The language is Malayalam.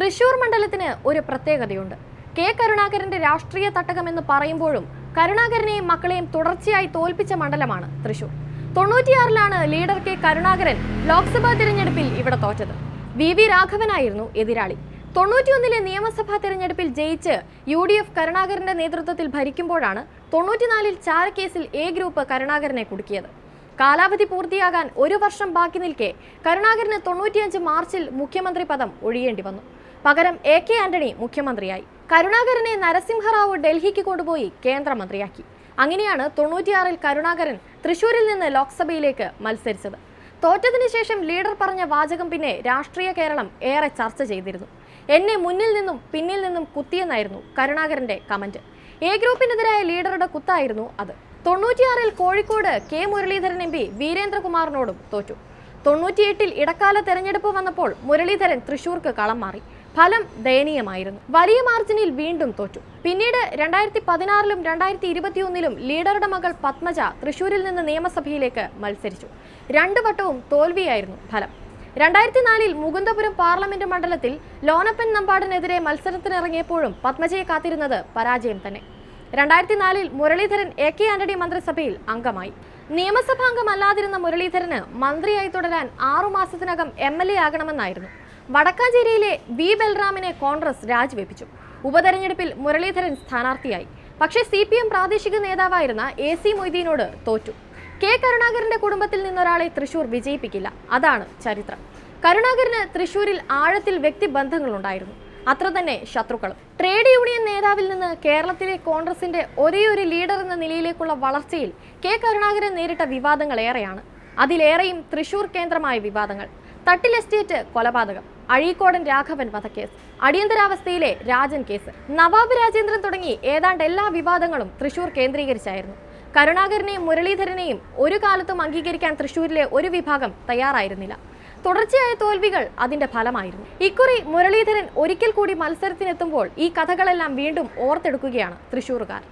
തൃശൂർ മണ്ഡലത്തിന് ഒരു പ്രത്യേകതയുണ്ട്. കെ. കരുണാകരന്റെ രാഷ്ട്രീയ തട്ടകം എന്ന് പറയുമ്പോഴും കരുണാകരനെയും മക്കളെയും തുടർച്ചയായി തോൽപ്പിച്ച മണ്ഡലമാണ് തൃശൂർ. തൊണ്ണൂറ്റിയാറിലാണ് ലീഡർ കെ. കരുണാകരൻ ലോക്സഭാ തിരഞ്ഞെടുപ്പിൽ ഇവിടെ തോറ്റത്. വി. വി. രാഘവനായിരുന്നു എതിരാളി. തൊണ്ണൂറ്റിയൊന്നിലെ നിയമസഭാ തെരഞ്ഞെടുപ്പിൽ ജയിച്ച് യു ഡി എഫ് കരുണാകരന്റെ നേതൃത്വത്തിൽ ഭരിക്കുമ്പോഴാണ് തൊണ്ണൂറ്റിനാലിൽ ചാരക്കേസിൽ എ ഗ്രൂപ്പ് കരുണാകരനെ കുടുക്കിയത്. കാലാവധി പൂർത്തിയാകാൻ ഒരു വർഷം ബാക്കി നിൽക്കെ കരുണാകരന് തൊണ്ണൂറ്റിയഞ്ച് മാർച്ചിൽ മുഖ്യമന്ത്രി പദം ഒഴിയേണ്ടി വന്നു. പകരം എ കെ ആന്റണി മുഖ്യമന്ത്രിയായി. കരുണാകരനെ നരസിംഹറാവു ഡൽഹിക്ക് കൊണ്ടുപോയി കേന്ദ്രമന്ത്രിയാക്കി. അങ്ങനെയാണ് തൊണ്ണൂറ്റിയാറിൽ കരുണാകരൻ തൃശൂരിൽ നിന്ന് ലോക്സഭയിലേക്ക് മത്സരിച്ചത്. തോറ്റതിനു ശേഷം ലീഡർ പറഞ്ഞ വാചകം പിന്നെ രാഷ്ട്രീയ കേരളം ഏറെ ചർച്ച ചെയ്തിരുന്നു. എന്നെ മുന്നിൽ നിന്നും പിന്നിൽ നിന്നും കുത്തിയെന്നായിരുന്നു കരുണാകരന്റെ കമന്റ്. എ ഗ്രൂപ്പിനെതിരായ ലീഡറുടെ കുത്തായിരുന്നു അത്. തൊണ്ണൂറ്റിയാറിൽ Kozhikode K Muraleedharan M P വീരേന്ദ്രകുമാറിനോടും തോറ്റു. തൊണ്ണൂറ്റിയെട്ടിൽ ഇടക്കാല തെരഞ്ഞെടുപ്പ് വന്നപ്പോൾ മുരളീധരൻ തൃശൂർക്ക് കളം മാറി. ഫലം ദയനീയമായിരുന്നു. വലിയ മാർജിനിൽ വീണ്ടും തോറ്റു. പിന്നീട് രണ്ടായിരത്തി പതിനാറിലും രണ്ടായിരത്തി ഇരുപത്തിയൊന്നിലും ലീഡറുടെ മകൾ പത്മജ തൃശൂരിൽ നിന്ന് നിയമസഭയിലേക്ക് മത്സരിച്ചു. രണ്ടു വട്ടവും തോൽവിയായിരുന്നു ഫലം. രണ്ടായിരത്തി നാലിൽ മുകുന്ദപുരം പാർലമെന്റ് മണ്ഡലത്തിൽ ലോനപ്പൻ നമ്പാടിനെതിരെ മത്സരത്തിനിറങ്ങിയപ്പോഴും പത്മജയെ കാത്തിരുന്നത് പരാജയം തന്നെ. രണ്ടായിരത്തി നാലിൽ മുരളീധരൻ എ കെ ആന്റണി മന്ത്രിസഭയിൽ അംഗമായി. നിയമസഭാംഗമല്ലാതിരുന്ന മുരളീധരന് മന്ത്രിയായി തുടരാൻ ആറുമാസത്തിനകം എം എൽ എ ആകണമെന്നായിരുന്നു. വടക്കാഞ്ചേരിയിലെ വി. ബൽറാമിനെ കോൺഗ്രസ് രാജിവെപ്പിച്ചു. ഉപതെരഞ്ഞെടുപ്പിൽ മുരളീധരൻ സ്ഥാനാർത്ഥിയായി. പക്ഷേ സി പി എം പ്രാദേശിക നേതാവായിരുന്ന എ സി മൊയ്തീനോട് തോറ്റു. കെ. കരുണാകരന്റെ കുടുംബത്തിൽ നിന്നൊരാളെ തൃശൂർ വിജയിപ്പിക്കില്ല. അതാണ് ചരിത്രം. കരുണാകരന് തൃശൂരിൽ ആഴത്തിൽ വ്യക്തിബന്ധങ്ങളുണ്ടായിരുന്നു. അത്ര തന്നെ ശത്രുക്കളും. ട്രേഡ് യൂണിയൻ നേതാവിൽ നിന്ന് കേരളത്തിലെ കോൺഗ്രസിന്റെ ഒരേയൊരു ലീഡർ എന്ന നിലയിലേക്കുള്ള വളർച്ചയിൽ കെ. കരുണാകരൻ നേരിട്ട വിവാദങ്ങൾ ഏറെയാണ് അതിലേറെയും തൃശൂർ കേന്ദ്രമായ വിവാദങ്ങൾ. തട്ടിൽ എസ്റ്റേറ്റ് കൊലപാതകം. അഴീക്കോടൻ രാഘവൻ വധക്കേസ്. അടിയന്തരാവസ്ഥയിലെ രാജൻ കേസ്. നവാബ് രാജേന്ദ്രൻ തുടങ്ങി ഏതാണ്ട് എല്ലാ വിവാദങ്ങളും തൃശൂർ കേന്ദ്രീകരിച്ചായിരുന്നു. കരുണാകരനെയും മുരളീധരനെയും ഒരു കാലത്തും അംഗീകരിക്കാൻ തൃശൂരിലെ ഒരു വിഭാഗം തയ്യാറായിരുന്നില്ല. തുടർച്ചയായ തോൽവികൾ അതിന്റെ ഫലമായിരുന്നു. ഇക്കുറി മുരളീധരൻ ഒരിക്കൽ കൂടി മത്സരത്തിനെത്തുമ്പോൾ ഈ കഥകളെല്ലാം വീണ്ടും ഓർത്തെടുക്കുകയാണ് തൃശൂറുകാർ.